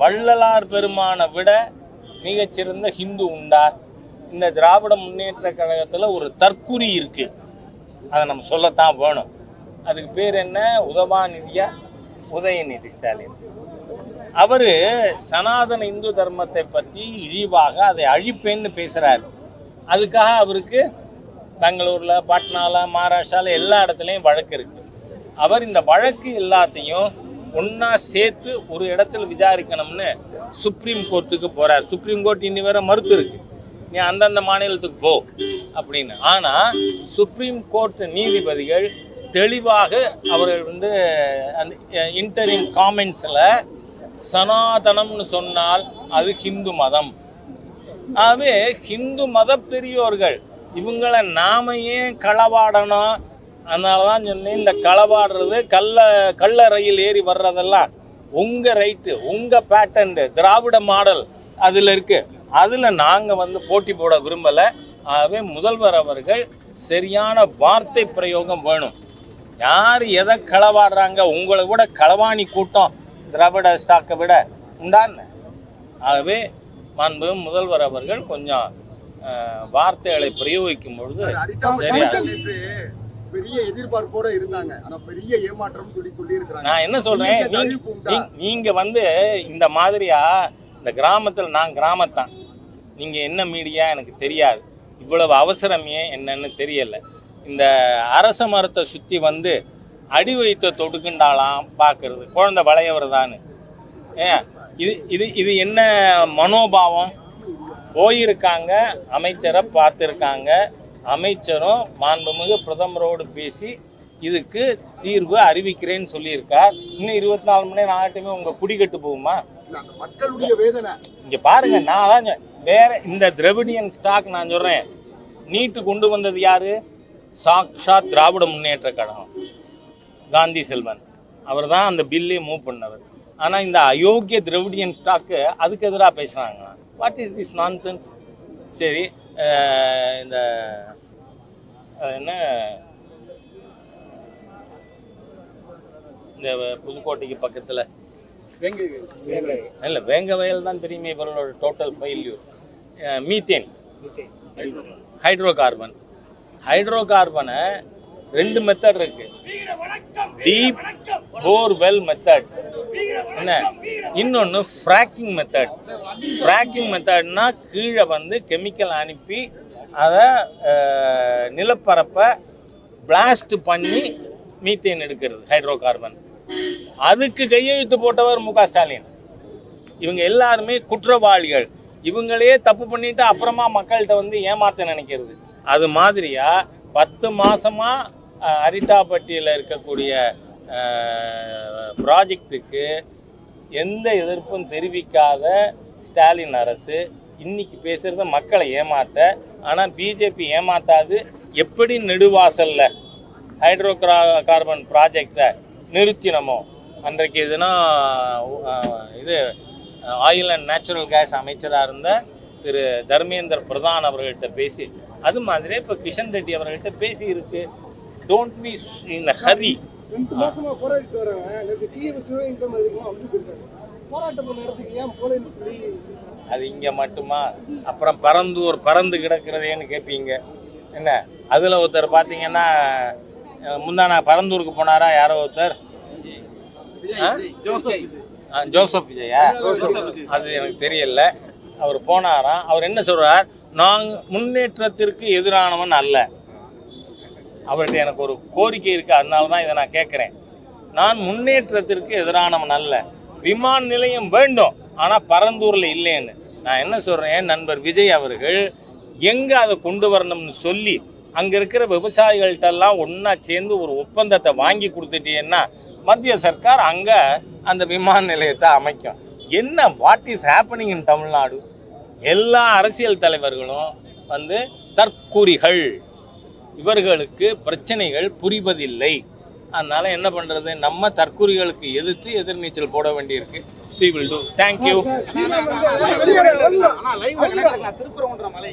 வள்ளலார் பெருமானை விட மிகச்சிறந்த ஹிந்து உண்டா? இந்த திராவிட முன்னேற்ற கழகத்தில் ஒரு தற்குறி இருக்கு. அதை நம்ம சொல்லத்தான் வேணும். அதுக்கு பேர் என்ன? உதவாநிதியா? உதயநிதி ஸ்டாலின். அவர் சனாதன இந்து தர்மத்தை பற்றி இழிவாக அதை அழிப்பேன்னு பேசுகிறார் அதுக்காக அவருக்கு பெங்களூரில் பாட்னாவில் மகாராஷ்டிராவில் எல்லா இடத்துலையும் வழக்கு இருக்குது அவர் இந்த வழக்கு எல்லாத்தையும் ஒன்றா சேர்த்து ஒரு இடத்துல விசாரிக்கணும்னு சுப்ரீம் கோர்ட்டுக்கு போகிறார் சுப்ரீம் கோர்ட் இன்னி வேற மறுத்து இருக்கு. நீ அந்தந்த மாநிலத்துக்கு போ அப்படின்னு. ஆனால் சுப்ரீம் கோர்ட் நீதிபதிகள் தெளிவாக அவர்கள் வந்து அந்த இன்டரிம் காமெண்ட்ஸில் சனாதனம்னு சொன்னால் அது ஹிந்து மதம். ஆகவே ஹிந்து மத பெரியோர்கள் இவங்களை நாம ஏன் களவாடணும்? அதனால தான் சொன்னேன் இந்த களவாடுறது கள்ள கள்ள ரயில் ஏறி வர்றதெல்லாம் உங்கள் ரைட்டு உங்கள் பேட்டன்ட் திராவிட மாடல் அதில் இருக்கு. அதில் நாங்கள் வந்து போட்டி போட விரும்பலை. ஆகவே முதல்வர் அவர்கள் சரியான வார்த்தை பிரயோகம் வேணும். யார் எதை களவாடுறாங்க உங்களை விட களவாணி கூட்டம் திராவிட ஸ்டாக்கை விட உண்டான்னு ஆகவே மாண்பு முதல்வர் அவர்கள் கொஞ்சம் வார்த்தைகளை பிரயோகிக்கும் பொழுது சரியா பெரிய எதிர்பார்ப்போட இருந்தாங்க. ஆனா பெரிய ஏமாற்றம் சொல்லி சொல்லி இருக்காங்க நான் என்ன சொல்றேன்? நீங்க வந்து இந்த மாதிரியா இந்த கிராமத்தில் நான் கிராமத்தான். நீங்க என்ன மீடியா எனக்கு தெரியாது. இவ்வளவு அவசரம் என்னன்னு தெரியல. இந்த அரச மரத்தை சுத்தி வந்து அடி வைத்த தொடுக்குண்டாலாம் பார்க்கறது குழந்தை வளையவர்தான்னு ஏன் இது இது இது என்ன மனோபாவம்? போயிருக்காங்க அமைச்சரை பார்த்துருக்காங்க. அமைச்சரும் மாண்புமிகு பிரதமரோடு பேசி இதுக்கு தீர்வு அறிவிக்கிறேன்னு சொல்லியிருக்கார். இன்னும் இருபத்தி நாலு மணி நேரம் ஆகட்டுமே உங்கள் குடிக்கட்டு போகுமா? மக்களுடைய வேதனை. இங்கே பாருங்க நான் தான் வேற இந்த திரவிடியன் ஸ்டாக் நான் சொல்கிறேன் நீட்டு கொண்டு வந்தது யாரு? சாக்ஷாத் திராவிட முன்னேற்ற கழகம். காந்தி செல்வன். அவர் தான் அந்த பில்லே மூவ் பண்ணவர். ஆனால் இந்த அயோக்கிய திரவிடியன் ஸ்டாக்கு அதுக்கு எதிராக பேசுகிறாங்க வாட் இஸ் திஸ் நான்சென்ஸ் சரி இந்த என்ன? இந்த புதுக்கோட்டைக்கு பக்கத்தில். இல்லை வேங்க வயல் தான் தெரியுமே இவர்களோட total failure methane. Hydro carbon hydro கார்பனை ரெண்டு மெத்தட் இருக்கு. டீப் போர் வெல் மெத்தட் என்ன இன்னொன்று ஃப்ராக்கிங் மெத்தட் ஃப்ராக்கிங் மெத்தட்னா கீழே வந்து கெமிக்கல் அனுப்பி அதை நிலப்பரப்பை பிளாஸ்ட் பண்ணி மீத்தேன் எடுக்கிறது ஹைட்ரோ கார்பன் அதுக்கு கையெழுத்து போட்டவர் மு க ஸ்டாலின். இவங்க எல்லாருமே குற்றவாளிகள். இவங்களே தப்பு பண்ணிட்டு அப்புறமா மக்கள்கிட்ட வந்து ஏமாத்த நினைக்கிறது. அது மாதிரியா பத்து மாசமா அரிட்டாப்பட்டியில் இருக்கக்கூடிய ப்ராஜெக்ட்டுக்கு எந்த எதிர்ப்பும் தெரிவிக்காத ஸ்டாலின் அரசு இன்னைக்கு பேசுறத மக்களை ஏமாற்ற ஆனால் பிஜேபி ஏமாத்தாது. எப்படி நெடுவாசலில் ஹைட்ரோ கார்பன் ப்ராஜெக்டை நிறுத்தினமோ? அன்றைக்கு எதுனா இது ஆயில் அண்ட் நேச்சுரல் கேஸ் அமைச்சராக இருந்த திரு தர்மேந்திர பிரதான் அவர்கள்ட்ட பேசி அது மாதிரி இப்போ கிஷன் ரெட்டி அவர்கள்ட்ட பேசி இருக்கு. டோன்ட் பி இன் ஹரி ரெண்டு மாசமா போராடிட்டு வராங்க சிஎம் சிவகங்கை மாதிரிலாம் போராட்டம் பண்ண இடத்துக்கு ஏன் போலேன்னு சொல்லி அது இங்கே மட்டுமா? அப்புறம் பறந்தூர் பறந்து கிடக்கிறதேன்னு கேட்பீங்க என்ன? அதில் ஒருத்தர் பார்த்தீங்கன்னா முந்தானா பரந்தூருக்கு போனாரா? யாரோ ஒருத்தர்? ஜோசப் விஜயா. அது எனக்கு தெரியல. அவர் போனாராம் அவர் என்ன சொல்றார்? நான் முன்னேற்றத்திற்கு எதிரானவன் அல்ல. அவர்கிட்ட எனக்கு ஒரு கோரிக்கை இருக்கு. அதனால தான் இதை நான் கேட்குறேன் நான் முன்னேற்றத்திற்கு எதிரானவன் அல்ல. விமான நிலையம் வேண்டும். ஆனால் பரந்தூரில் இல்லைன்னு. நான் என்ன சொல்கிறேன் நண்பர் விஜய் அவர்கள் எங்கே அதை கொண்டு வரணும்னு சொல்லி அங்கே இருக்கிற விவசாயிகள்கிட்டெல்லாம் ஒன்றா சேர்ந்து ஒரு ஒப்பந்தத்தை வாங்கி கொடுத்துட்டீங்கன்னா மத்திய சர்க்கார் அங்கே அந்த விமான நிலையத்தை அமைக்கும். என்ன what is happening in Tamil Nadu? எல்லா அரசியல் தலைவர்களும் வந்து தற்கூறிகள். இவர்களுக்கு பிரச்சனைகள் புரிவதில்லை. அதனால என்ன பண்றது? நம்ம தற்குறிகளுக்கு எதிர்த்து எதிர்நீச்சல் போட வேண்டியிருக்கு. ஆனா லைவ்ல கனெக்ட் நான் திருப்பரங்குன்ற மலை